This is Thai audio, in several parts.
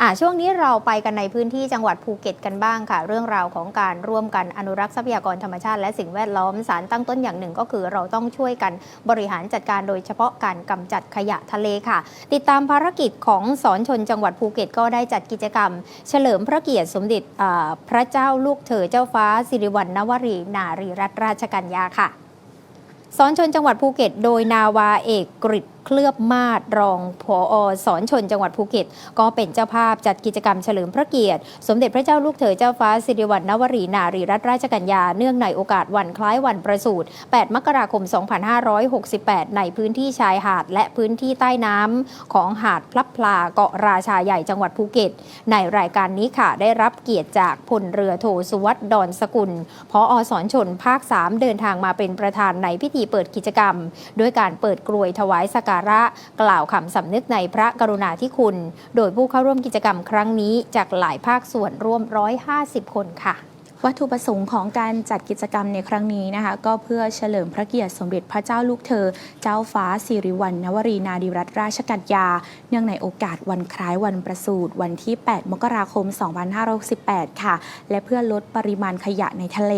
อ่าช่วงนี้เราไปกันในพื้นที่จังหวัดภูเก็ตกันบ้างค่ะ เรื่องราวของการร่วมกันอนุรักษ์ทรัพยากรธรรมชาติและสิ่งแวดล้อมสารตั้งต้นอย่างหนึ่งก็คือเราต้องช่วยกันบริหารจัดการโดยเฉพาะการกำจัดขยะทะเลค่ะ ติดตามภารกิจของสอนชนจังหวัดภูเก็ตก็ได้จัดกิจกรรม เฉลิมพระเกียรติสมเด็จพระเจ้าลูกเธอเจ้าฟ้าสิริวัณณวรีนารีรัตนราชกัญญาค่ะสอนชนจังหวัดภูเก็ต โดยนาวาเอกกฤษ เคลือบมาศรองผออสอนชนจังหวัดภูเก็ต ก็เป็นเจ้าภาพจัดกิจกรรมเฉลิมพระเกียรติ สมเด็จพระเจ้าลูกเธอเจ้าฟ้าสิริวัณณวรีนารีรัตนราชกัญญา เนื่องในโอกาสวันคล้ายวันประสูติ 8 มกราคม 2568 ในพื้นที่ชายหาดและพื้นที่ใต้น้ำของหาดพลับพลาเกาะราชาใหญ่จังหวัดภูเก็ต ในรายการนี้ค่ะได้รับเกียรติจากพลเรือโทสุวัตดอนสกุลพออสอนชนภาค 3 เดินทางมาเป็นประธานในพิธีเปิดกิจกรรม ด้วยการเปิดกรวยถวายสักการะ กล่าวคำสำนึกในพระกรุณาธิคุณ โดยผู้เข้าร่วมกิจกรรมครั้งนี้จากหลายภาคส่วนร่วม 150 คนค่ะ วัตถุประสงค์ของการจัดกิจกรรมในครั้งนี้นะคะ ก็เพื่อเฉลิมพระเกียรติสมเด็จพระเจ้าลูกเธอ เจ้าฟ้าสิริวัณณวรีนารีรัตนราชกัญญาเนื่องในโอกาสวันคล้ายวันประสูติวันที่ 8 มกราคม 2568 ค่ะ และเพื่อลดปริมาณขยะในทะเล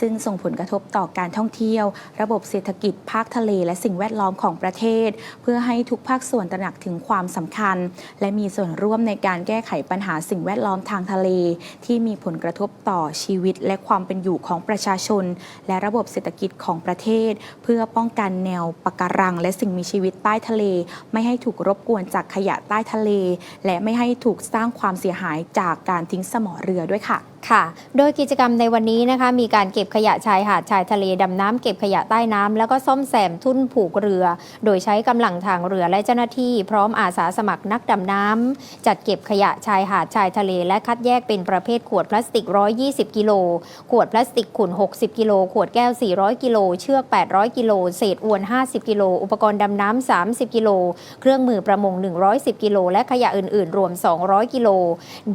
ซึ่งส่งผลกระทบต่อการท่องเที่ยว ระบบเศรษฐกิจภาคทะเล และสิ่งแวดล้อมของประเทศ เพื่อให้ทุกภาคส่วนตระหนักถึงความสำคัญ และมีส่วนร่วมในการแก้ไขปัญหาสิ่งแวดล้อมทางทะเล ที่มีผลกระทบต่อชีวิตและความเป็นอยู่ของประชาชน และระบบเศรษฐกิจของประเทศ เพื่อป้องกันแนวปะการัง และสิ่งมีชีวิตใต้ทะเล ไม่ให้ถูกรบกวนจากขยะใต้ทะเล และไม่ให้ถูกสร้างความเสียหายจากการทิ้งสมอเรือด้วยค่ะ ค่ะ โดยกิจกรรมในวันนี้นะคะ มีการเก็บขยะชายหาดชายทะเลดำน้ำเก็บขยะใต้น้ำแล้วก็ซ่อมแซมทุ่นผูกเรือ โดยใช้กำลังทางเรือและเจ้าหน้าที่ พร้อมอาสาสมัครนักดำน้ำจัดเก็บขยะชายหาดชายทะเลและคัดแยกเป็นประเภทขวดพลาสติก 120 กิโล ขวดพลาสติกขุ่น 60 กิโล ขวดแก้ว 400 กิโล เชือก 800 กิโล เศษอวน 50 กิโล อุปกรณ์ดำน้ำ 30 กิโล เครื่องมือประมง 110 กิโล และขยะอื่น ๆ รวม 200 กิโล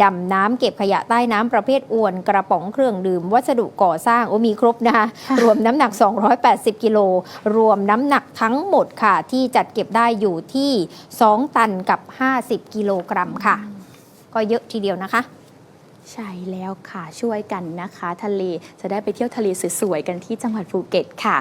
ดำน้ำเก็บขยะใต้น้ำประเภทอวนกระป๋องเครื่องดื่ม วัสดุก่อสร้างโอ้มีครบนะคะรวมน้ำหนัก 280 กิโลรวมน้ำหนักทั้งหมดค่ะ ที่จัดเก็บได้อยู่ที่ 2 ตันกับ 50 กิโลกรัมค่ะ ก็เยอะทีเดียวนะคะใช่แล้วค่ะช่วยกันนะคะ ทะเลจะได้ไปเที่ยวทะเลสวยๆกันที่จังหวัดภูเก็ตค่ะ